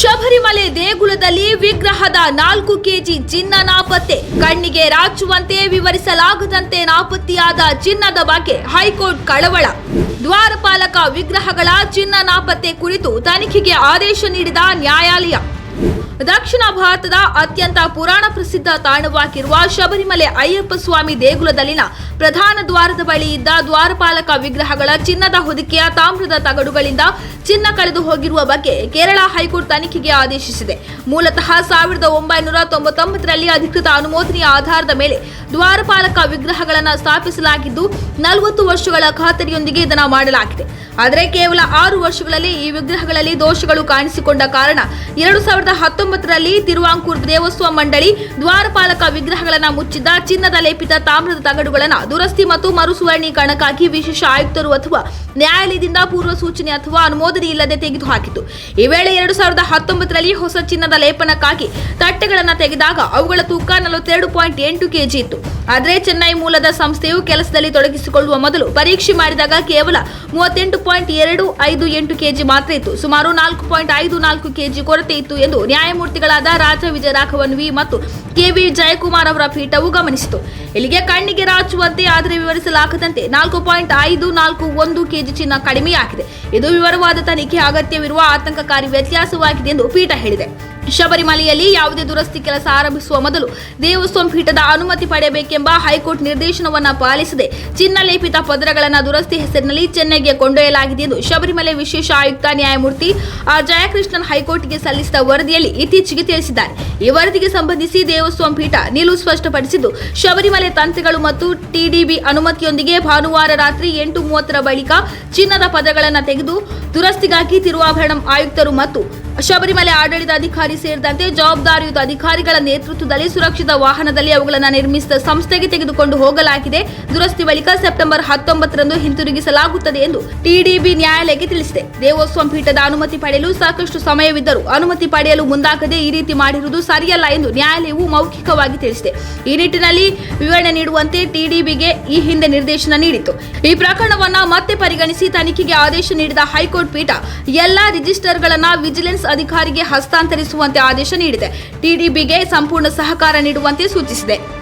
ಶಬರಿಮಲೆ ದೇಗುಲದಲ್ಲಿ ವಿಗ್ರಹದ ನಾಲ್ಕು ಕೆಜಿ ಚಿನ್ನ ನಾಪತ್ತೆ ಕಣ್ಣಿಗೆ ರಾಚುವಂತೆ ವಿವರಿಸಲಾಗದಂತೆ ನಾಪತ್ತೆಯಾದ ಚಿನ್ನದ ಬಗ್ಗೆ ಹೈಕೋರ್ಟ್ ಕಳವಳ. ದ್ವಾರಪಾಲಕ ವಿಗ್ರಹಗಳ ಚಿನ್ನ ನಾಪತ್ತೆ ಕುರಿತು ತನಿಖೆಗೆ ಆದೇಶ ನೀಡಿದ ನ್ಯಾಯಾಲಯ. ದಕ್ಷಿಣ ಭಾರತದ ಅತ್ಯಂತ ಪುರಾಣ ಪ್ರಸಿದ್ಧ ತಾಣವಾಗಿರುವ ಶಬರಿಮಲೆ ಅಯ್ಯಪ್ಪ ಸ್ವಾಮಿ ದೇಗುಲದಲ್ಲಿನ ಪ್ರಧಾನ ದ್ವಾರದ ಬಳಿ ಇದ್ದ ದ್ವಾರಪಾಲಕ ವಿಗ್ರಹಗಳ ಚಿನ್ನದ ಹೊದಿಕೆಯ ತಾಮ್ರದ ತಗಡುಗಳಿಂದ ಚಿನ್ನ ಕಳೆದು ಹೋಗಿರುವ ಬಗ್ಗೆ ಕೇರಳ ಹೈಕೋರ್ಟ್ ತನಿಖೆಗೆ ಆದೇಶಿಸಿದೆ. ಮೂಲತಃ ಸಾವಿರದ ಒಂಬೈನೂರ ತೊಂಬತ್ತೊಂಬತ್ತರಲ್ಲಿ ಅಧಿಕೃತ ಅನುಮೋದನೆಯ ಆಧಾರದ ಮೇಲೆ ದ್ವಾರಪಾಲಕ ವಿಗ್ರಹಗಳನ್ನು ಸ್ಥಾಪಿಸಲಾಗಿದ್ದು, ನಲವತ್ತು ವರ್ಷಗಳ ಖಾತರಿಯೊಂದಿಗೆ ಇದನ್ನು ಮಾಡಲಾಗಿದೆ. ಆದರೆ ಕೇವಲ ಆರು ವರ್ಷಗಳಲ್ಲಿ ಈ ವಿಗ್ರಹಗಳಲ್ಲಿ ದೋಷಗಳು ಕಾಣಿಸಿಕೊಂಡ ಕಾರಣ ಎರಡು ಸಾವಿರದ ಹತ್ತೊಂಬತ್ತರಲ್ಲಿ ತಿರುವಾಂಕೂರ್ ದೇವಸ್ವ ಮಂಡಳಿ ದ್ವಾರಪಾಲಕ ವಿಗ್ರಹಗಳನ್ನು ಮುಚ್ಚಿದ್ದ, ಚಿನ್ನದ ಲೇಪಿತ ತಾಮ್ರದ ತಗಡುಗಳನ್ನು ದುರಸ್ತಿ ಮತ್ತು ಮರುಸುವರ್ಣೀಕರಣಕ್ಕಾಗಿ ವಿಶೇಷ ಆಯುಕ್ತರು ಅಥವಾ ನ್ಯಾಯಾಲಯದಿಂದ ಪೂರ್ವ ಸೂಚನೆ ಅಥವಾ ಅನುಮೋದನೆ ಇಲ್ಲದೆ ತೆಗೆದುಹಾಕಿತು ಈ ವೇಳೆ ಎರಡು ಸಾವಿರದ ಹತ್ತೊಂಬತ್ತರಲ್ಲಿ ಹೊಸ ಚಿನ್ನದ ಲೇಪನಕ್ಕಾಗಿ ತಟ್ಟೆಗಳನ್ನು ತೆಗೆದಾಗ ಅವುಗಳ ತೂಕ ನಲವತ್ತೆರಡು ಪಾಯಿಂಟ್ ಎಂಟು ಕೆಜಿ ಇತ್ತು. ಆದರೆ ಚೆನ್ನೈ ಮೂಲದ ಸಂಸ್ಥೆಯು ಕೆಲಸದಲ್ಲಿ ತೊಡಗಿಸಿಕೊಳ್ಳುವ ಮೊದಲು ಪರೀಕ್ಷೆ ಮಾಡಿದಾಗ ಕೇವಲ ಮೂವತ್ತೆಂಟು ಪಾಯಿಂಟ್ ಎರಡು ಐದು ಎಂಟು ಕೆಜಿ ಮಾತ್ರ ಇತ್ತು. ಸುಮಾರು ನಾಲ್ಕು ಪಾಯಿಂಟ್ ಐದು ನಾಲ್ಕು ಕೆಜಿ ಕೊರತೆ ಇತ್ತು ಎಂದು ನ್ಯಾಯಮೂರ್ತಿಗಳಾದ ರಾಜ ವಿಜಯ ರಾಘವನ್ವಿ ಮತ್ತು ಕೆವಿ ಜಯಕುಮಾರ್ ಅವರ ಪೀಠವು ಗಮನಿಸಿತು. ಇಲ್ಲಿಗೆ ಕಣ್ಣಿಗೆ ರಾಚುವಂತೆ ಆದರೆ ವಿವರಿಸಲಾಗದಂತೆ ನಾಲ್ಕು ಪಾಯಿಂಟ್ ಐದು ನಾಲ್ಕು ಒಂದು ಕೆಜಿ ಚಿನ್ನ ಕಡಿಮೆಯಾಗಿದೆ. ಇದು ವಿವರವಾದ ತನಿಖೆ ಅಗತ್ಯವಿರುವ ಆತಂಕಕಾರಿ ವ್ಯತ್ಯಾಸವಾಗಿದೆ ಎಂದು ಪೀಠ ಹೇಳಿದೆ. ಶಬರಿಮಲೆಯಲ್ಲಿ ಯಾವುದೇ ದುರಸ್ತಿ ಕೆಲಸ ಆರಂಭಿಸುವ ಮೊದಲು ದೇವಸ್ವಂ ಪೀಠದ ಅನುಮತಿ ಪಡೆಯಬೇಕೆಂಬ ಹೈಕೋರ್ಟ್ ನಿರ್ದೇಶನವನ್ನು ಪಾಲಿಸದೆ. ಚಿನ್ನ ಲೇಪಿತ ಪದರಗಳನ್ನು ದುರಸ್ತಿ ಹೆಸರಿನಲ್ಲಿ ಚೆನ್ನೈಗೆ ಕೊಂಡೊಯ್ಯಲಾಗಿದೆ ಎಂದು ಶಬರಿಮಲೆ ವಿಶೇಷ ಆಯುಕ್ತ ನ್ಯಾಯಮೂರ್ತಿ ಜಯಕೃಷ್ಣನ್ ಹೈಕೋರ್ಟ್ಗೆ ಸಲ್ಲಿಸಿದ ವರದಿಯಲ್ಲಿ ಇತ್ತೀಚೆಗೆ ತಿಳಿಸಿದ್ದಾರೆ. ಈ ವರದಿಗೆ ಸಂಬಂಧಿಸಿ ದೇವಸ್ವಂ ಪೀಠ ನಿಲುವು ಸ್ಪಷ್ಟಪಡಿಸಿದ್ದು, ಶಬರಿಮಲೆ ತಂತ್ರಿಗಳು ಮತ್ತು ಟಿಡಿಬಿ ಅನುಮತಿಯೊಂದಿಗೆ ಭಾನುವಾರ ರಾತ್ರಿ ಎಂಟು ಮೂವತ್ತರ ಬಳಿಕ ಚಿನ್ನದ ಪದಗಳನ್ನು ತೆಗೆದು ದುರಸ್ತಿಗಾಗಿ ತಿರುವಾಭರಣಂ ಆಯುಕ್ತರು ಮತ್ತು ಶಬರಿಮಲೆ ಆಡಳಿತಾಧಿಕಾರಿ ಸೇರಿದಂತೆ ಜವಾಬ್ದಾರಿಯುತ ಅಧಿಕಾರಿಗಳ ನೇತೃತ್ವದಲ್ಲಿ ಸುರಕ್ಷಿತ ವಾಹನದಲ್ಲಿ ಅವುಗಳನ್ನು ನಿರ್ಮಿಸಿದ ಸಂಸ್ಥೆಗೆ ತೆಗೆದುಕೊಂಡು ಹೋಗಲಾಗಿದೆ. ದುರಸ್ತಿ ಬಳಿಕ ಸೆಪ್ಟೆಂಬರ್ ಹತ್ತೊಂಬತ್ತರಂದು ಹಿಂತಿರುಗಿಸಲಾಗುತ್ತದೆ ಎಂದು ಟಿಡಿಬಿ ನ್ಯಾಯಾಲಯಕ್ಕೆ ತಿಳಿಸಿದೆ. ದೇವೋಸ್ವಂ ಪೀಠದ ಅನುಮತಿ ಪಡೆಯಲು ಸಾಕಷ್ಟು ಸಮಯವಿದ್ದರೂ ಅನುಮತಿ ಪಡೆಯಲು ಮುಂದಾಗದೆ ಈ ರೀತಿ ಮಾಡಿರುವುದು ಸರಿಯಲ್ಲ ಎಂದು ನ್ಯಾಯಾಲಯವು ಮೌಖಿಕವಾಗಿ ತಿಳಿಸಿದೆ. ಈ ನಿಟ್ಟಿನಲ್ಲಿ ವಿವರಣೆ ನೀಡುವಂತೆ ಟಿಡಿಬಿಗೆ ಈ ಹಿಂದೆ ನಿರ್ದೇಶನ ನೀಡಿತ್ತು. ಈ ಪ್ರಕರಣವನ್ನು ಮತ್ತೆ ಪರಿಗಣಿಸಿ ತನಿಖೆಗೆ ಆದೇಶ ನೀಡಿದ ಹೈಕೋರ್ಟ್ ಪೀಠ ಎಲ್ಲಾ ರಿಜಿಸ್ಟರ್ಗಳನ್ನು ವಿಜಿಲೆನ್ಸ್ ಅಧಿಕಾರಿಗೆ ಹಸ್ತಾಂತರಿಸುವಂತೆ ಆದೇಶ ನೀಡಿದೆ. ಟಿಡಿಬಿಗೆ ಸಂಪೂರ್ಣ ಸಹಕಾರ ನೀಡುವಂತೆ ಸೂಚಿಸಿದೆ.